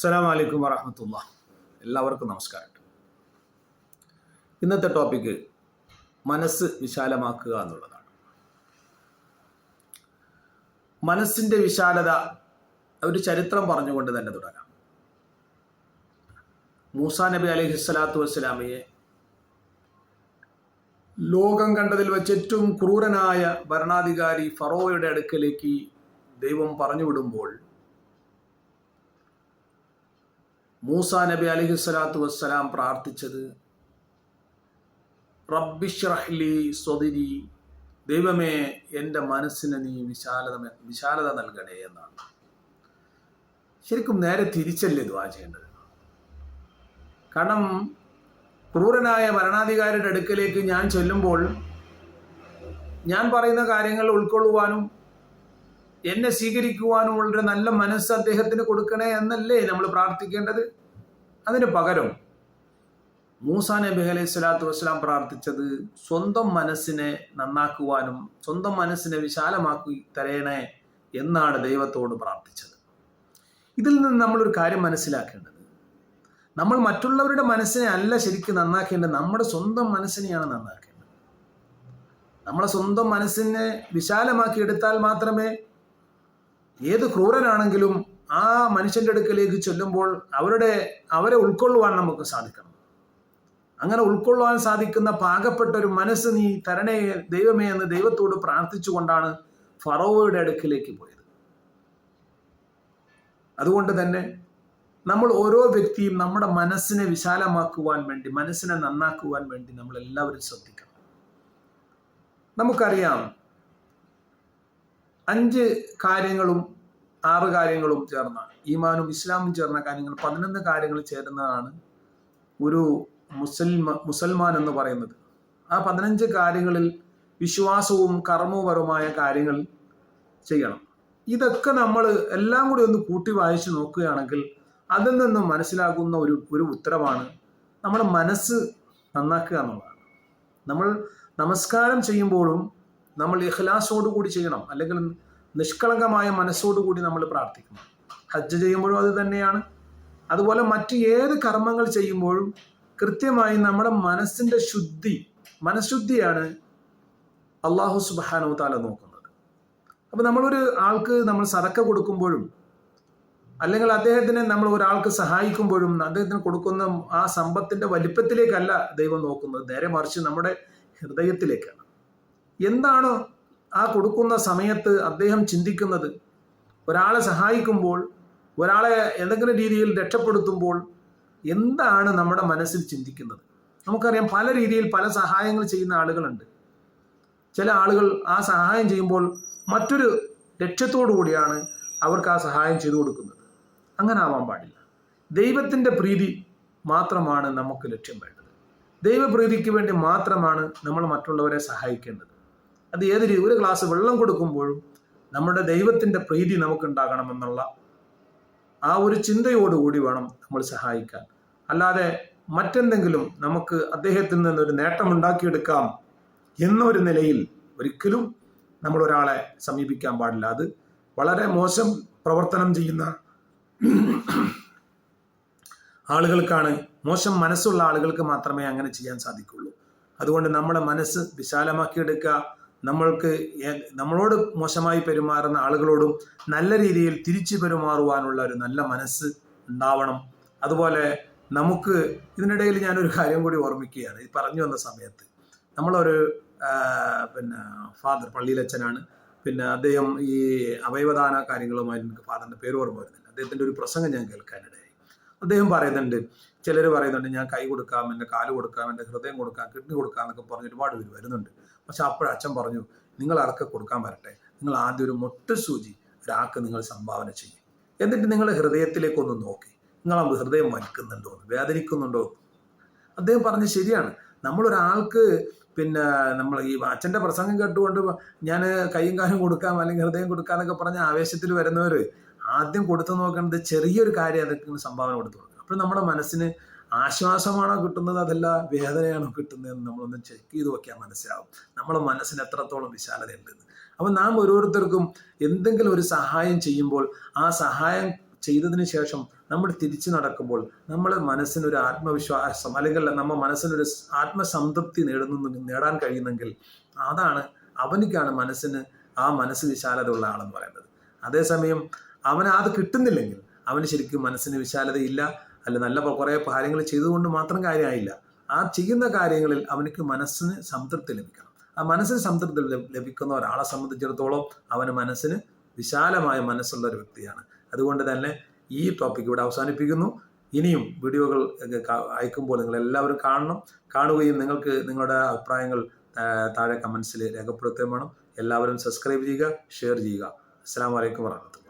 അസ്സലാം വലൈക്കും വറഹമത്തുള്ള എല്ലാവർക്കും നമസ്കാരം. ഇന്നത്തെ ടോപ്പിക്ക് മനസ്സ് വിശാലമാക്കുക എന്നുള്ളതാണ്. മനസ്സിന്റെ വിശാലത ഒരു ചരിത്രം പറഞ്ഞുകൊണ്ട് തന്നെ തുടരാം. മൂസാ നബി അലൈഹി സ്വലാത്തു വസ്സലാമയെ ലോകം കണ്ടതിൽ വെച്ച് ഏറ്റവും ക്രൂരനായ ഭരണാധികാരി ഫറോയുടെ അടുക്കലേക്ക് ദൈവം പറഞ്ഞു വിടുമ്പോൾ മൂസ നബി അലഹി സ്വലാത്തു വസ്സലാം പ്രാർത്ഥിച്ചത് റബ്ബിഷ്റഹ്ലി സ്വദിരി ദൈവമേ എന്റെ മനസ്സിന് നീ വിശാലത വിശാലത നൽകണേ എന്നാണ്. ശരിക്കും നേരെ തിരിച്ചല്ലേ ദ്വാ ചെയ്യേണ്ടത്? കാരണം ക്രൂരനായ ഭരണാധികാരിയുടെ അടുക്കലേക്ക് ഞാൻ ചെല്ലുമ്പോൾ ഞാൻ പറയുന്ന കാര്യങ്ങൾ ഉൾക്കൊള്ളുവാനും എന്നെ സ്വീകരിക്കുവാനുമുള്ളൊരു നല്ല മനസ്സ് അദ്ദേഹത്തിന് കൊടുക്കണേ എന്നല്ലേ നമ്മൾ പ്രാർത്ഥിക്കേണ്ടത്? അതിന് പകരം മൂസാ നബി അലൈഹി സ്വലാത്തു വസ്സലാം പ്രാർത്ഥിച്ചത് സ്വന്തം മനസ്സിനെ നന്നാക്കുവാനും സ്വന്തം മനസ്സിനെ വിശാലമാക്കി തരയണേ എന്നാണ് ദൈവത്തോട് പ്രാർത്ഥിച്ചത്. ഇതിൽ നിന്ന് നമ്മളൊരു കാര്യം മനസ്സിലാക്കേണ്ടത്. നമ്മൾ മറ്റുള്ളവരുടെ മനസ്സിനെ അല്ല ശരിക്കും നന്നാക്കേണ്ടത് നമ്മുടെ സ്വന്തം മനസ്സിനെയാണ് നന്നാക്കേണ്ടത്. നമ്മളെ സ്വന്തം മനസ്സിനെ വിശാലമാക്കി എടുത്താൽ മാത്രമേ ഏത് ക്രൂരനാണെങ്കിലും ആ മനുഷ്യന്റെ അടുക്കലേക്ക് ചെല്ലുമ്പോൾ അവരുടെ അവരെ ഉൾക്കൊള്ളുവാൻ നമുക്ക് സാധിക്കണം. അങ്ങനെ ഉൾക്കൊള്ളുവാൻ സാധിക്കുന്ന പാകപ്പെട്ട ഒരു മനസ്സ് നീ തരണേ ദൈവമേ എന്ന് ദൈവത്തോട് പ്രാർത്ഥിച്ചുകൊണ്ടാണ് ഫറോവയുടെ അടുക്കിലേക്ക് പോയത്. അതുകൊണ്ട് തന്നെ നമ്മൾ ഓരോ വ്യക്തിയും നമ്മുടെ മനസ്സിനെ വിശാലമാക്കുവാൻ വേണ്ടി മനസ്സിനെ നന്നാക്കുവാൻ വേണ്ടി നമ്മൾ എല്ലാവരും ശ്രദ്ധിക്കണം. നമുക്കറിയാം അഞ്ച് കാര്യങ്ങളും ആറ് കാര്യങ്ങളും ചേർന്നാണ്. ഈമാനും ഇസ്ലാമും ചേർന്ന കാര്യങ്ങൾ പതിനൊന്ന് കാര്യങ്ങൾ ചേരുന്നതാണ് ഒരു മുസൽമ മുസൽമാൻ എന്ന് പറയുന്നത്. ആ പതിനഞ്ച് കാര്യങ്ങളിൽ വിശ്വാസവും കർമ്മപരമായ കാര്യങ്ങൾ ചെയ്യണം. ഇതൊക്കെ നമ്മൾ എല്ലാം കൂടി ഒന്ന് കൂട്ടി വായിച്ചു നോക്കുകയാണെങ്കിൽ അതിൽ നിന്നും മനസ്സിലാകുന്ന ഒരു ഒരു ഉത്തരവാണ് നമ്മുടെ മനസ്സ് നന്നാക്കുക എന്നുള്ളതാണ്. നമ്മൾ നമസ്കാരം ചെയ്യുമ്പോഴും നമ്മൾ ഇഖ്ലാസോടുകൂടി ചെയ്യണം. അല്ലെങ്കിൽ നിഷ്കളങ്കമായ മനസ്സോടുകൂടി നമ്മൾ പ്രാർത്ഥിക്കണം. ഹജ്ജ് ചെയ്യുമ്പോഴും അത് തന്നെയാണ്. അതുപോലെ മറ്റ് ഏത് കർമ്മങ്ങൾ ചെയ്യുമ്പോഴും കൃത്യമായി നമ്മുടെ മനസ്സിന്റെ ശുദ്ധി മനഃശുദ്ധിയാണ് അള്ളാഹു സുബാനോ താല നോക്കുന്നത്. അപ്പം നമ്മളൊരു ആൾക്ക് നമ്മൾ സതക്ക കൊടുക്കുമ്പോഴും അല്ലെങ്കിൽ അദ്ദേഹത്തിനെ നമ്മൾ ഒരാൾക്ക് സഹായിക്കുമ്പോഴും അദ്ദേഹത്തിന് കൊടുക്കുന്ന ആ സമ്പത്തിന്റെ വലിപ്പത്തിലേക്കല്ല ദൈവം നോക്കുന്നത്. നേരെ മറിച്ച് നമ്മുടെ ഹൃദയത്തിലേക്കാണ് എന്താണോ ആ കൊടുക്കുന്ന സമയത്ത് അദ്ദേഹം ചിന്തിക്കുന്നത്? ഒരാളെ സഹായിക്കുമ്പോൾ ഒരാളെ ഏതെങ്കിലും രീതിയിൽ രക്ഷപ്പെടുത്തുമ്പോൾ എന്താണ് നമ്മുടെ മനസ്സിൽ ചിന്തിക്കുന്നത്? നമുക്കറിയാം പല രീതിയിൽ പല സഹായങ്ങൾ ചെയ്യുന്ന ആളുകളുണ്ട്. ചില ആളുകൾ ആ സഹായം ചെയ്യുമ്പോൾ മറ്റൊരു ലക്ഷ്യത്തോടു കൂടിയാണ് അവർക്ക് ആ സഹായം ചെയ്തു കൊടുക്കുന്നത്. അങ്ങനെ ആവാൻ പാടില്ല. ദൈവത്തിന്റെ പ്രീതി മാത്രമാണ് നമുക്ക് ലക്ഷ്യം വേണ്ടത്. ദൈവപ്രീതിക്ക് വേണ്ടി മാത്രമാണ് നമ്മൾ മറ്റുള്ളവരെ സഹായിക്കേണ്ടത്. അത് ഏത് രീതി? ഒരു ഗ്ലാസ് വെള്ളം കൊടുക്കുമ്പോഴും നമ്മുടെ ദൈവത്തിന്റെ പ്രീതി നമുക്കുണ്ടാകണമെന്നുള്ള ആ ഒരു ചിന്തയോടുകൂടി വേണം നമ്മൾ സഹായിക്കാൻ. അല്ലാതെ മറ്റെന്തെങ്കിലും നമുക്ക് അദ്ദേഹത്തിൽ നിന്നൊരു നേട്ടമുണ്ടാക്കിയെടുക്കാം എന്നൊരു നിലയിൽ ഒരിക്കലും നമ്മൾ ഒരാളെ സമീപിക്കാൻ പാടില്ല. അത് വളരെ മോശം പ്രവർത്തനം ചെയ്യുന്ന ആളുകൾക്കാണ് മോശം മനസ്സുള്ള ആളുകൾക്ക് മാത്രമേ അങ്ങനെ ചെയ്യാൻ സാധിക്കുള്ളൂ. അതുകൊണ്ട് നമ്മുടെ മനസ്സ് വിശാലമാക്കിയെടുക്കുക നമ്മൾക്ക് നമ്മളോട് മോശമായി പെരുമാറുന്ന ആളുകളോടും നല്ല രീതിയിൽ തിരിച്ചു പെരുമാറുവാനുള്ള ഒരു നല്ല മനസ്സ് ഉണ്ടാവണം. അതുപോലെ നമുക്ക് ഇതിനിടയിൽ ഞാനൊരു കാര്യം കൂടി ഓർമ്മിക്കുകയാണ്. ഈ പറഞ്ഞു വന്ന സമയത്ത് നമ്മളൊരു പിന്നെ ഫാദർ പള്ളിയിലച്ഛനാണ്. പിന്നെ അദ്ദേഹം ഈ അവയവദാന കാര്യങ്ങളുമായി എനിക്ക് ഫാദറിന്റെ പേര് ഓർമ്മ വരുന്നില്ല. അദ്ദേഹത്തിന്റെ ഒരു പ്രസംഗം ഞാൻ കേൾക്കാനിടയായി. അദ്ദേഹം പറയുന്നുണ്ട് ചിലർ പറയുന്നുണ്ട് ഞാൻ കൈ കൊടുക്കാം എന്റെ കാൽ കൊടുക്കാം എന്റെ ഹൃദയം കൊടുക്കാം കിഡ്നി കൊടുക്കാം എന്നൊക്കെ പറഞ്ഞ് ഒരുപാട് പേര് വരുന്നുണ്ട്. പക്ഷെ അപ്പോഴച്ഛൻ അച്ഛൻ പറഞ്ഞു നിങ്ങൾ ആർക്ക് കൊടുക്കാൻ വരട്ടെ. നിങ്ങൾ ആദ്യം ഒരു മുട്ട സൂചി ഒരാൾക്ക് നിങ്ങൾ സംഭാവന ചെയ്യും. എന്നിട്ട് നിങ്ങൾ ഹൃദയത്തിലേക്കൊന്ന് നോക്കി. നിങ്ങൾ ആ ഹൃദയം വലിക്കുന്നുണ്ടോ വേദനിക്കുന്നുണ്ടോ അദ്ദേഹം പറഞ്ഞ് ശരിയാണ്. നമ്മളൊരാൾക്ക് പിന്നെ നമ്മൾ ഈ അച്ഛന്റെ പ്രസംഗം കേട്ടുകൊണ്ട് ഞാൻ കൈയും കാലും കൊടുക്കാം അല്ലെങ്കിൽ ഹൃദയം കൊടുക്കാം എന്നൊക്കെ പറഞ്ഞ ആവേശത്തിൽ വരുന്നവർ ആദ്യം കൊടുത്തു നോക്കേണ്ടത് ചെറിയൊരു കാര്യം അതൊക്കെ സംഭാവന കൊടുത്തു അപ്പോൾ നമ്മുടെ മനസ്സിന് ആശ്വാസമാണോ കിട്ടുന്നത്? അതല്ല വേദനയാണോ കിട്ടുന്നതെന്ന് നമ്മളൊന്ന് ചെക്ക് ചെയ്ത് നോക്കിയാൽ മനസ്സിലാവും. നമ്മുടെ മനസ്സിന് എത്രത്തോളം വിശാലത ഉണ്ടെന്ന് അപ്പം നാം ഓരോരുത്തർക്കും എന്തെങ്കിലും ഒരു സഹായം ചെയ്യുമ്പോൾ ആ സഹായം ചെയ്തതിന് ശേഷം നമ്മൾ തിരിച്ചു നടക്കുമ്പോൾ നമ്മളെ മനസ്സിനൊരു ആത്മവിശ്വാസം അല്ലെങ്കിൽ നമ്മൾ മനസ്സിനൊരു ആത്മസംതൃപ്തി നേടുന്നു നേടാൻ കഴിയുന്നെങ്കിൽ അതാണ് അവനിക്കാണ് മനസ്സിന് ആ മനസ്സ് വിശാലത ഉള്ള ആളെന്ന് പറയുന്നത്. അതേസമയം അവന് അത് കിട്ടുന്നില്ലെങ്കിൽ അവന് ശരിക്കും മനസ്സിന് വിശാലതയില്ല. അല്ല നല്ല കുറേ കാര്യങ്ങൾ ചെയ്തുകൊണ്ട് മാത്രം കാര്യമായില്ല. ആ ചെയ്യുന്ന കാര്യങ്ങളിൽ അവനക്ക് മനസ്സിന് സംതൃപ്തി ലഭിക്കണം. ആ മനസ്സിന് സംതൃപ്തി ലഭിക്കുന്ന ഒരാളെ സംബന്ധിച്ചിടത്തോളം അവന് മനസ്സിന് വിശാലമായ മനസ്സുള്ള ഒരു വ്യക്തിയാണ്. അതുകൊണ്ട് തന്നെ ഈ ടോപ്പിക് ഇവിടെ അവസാനിപ്പിക്കുന്നു. ഇനിയും വീഡിയോകൾ അയക്കുമ്പോൾ നിങ്ങൾ എല്ലാവരും കാണണം. കാണുകയും നിങ്ങൾക്ക് നിങ്ങളുടെ അഭിപ്രായങ്ങൾ താഴെ കമൻസിൽ രേഖപ്പെടുത്തുകയും വേണം. എല്ലാവരും സബ്സ്ക്രൈബ് ചെയ്യുക ഷെയർ ചെയ്യുക. അസ്സാം വലൈക്കും വർഹമത്തുള്ള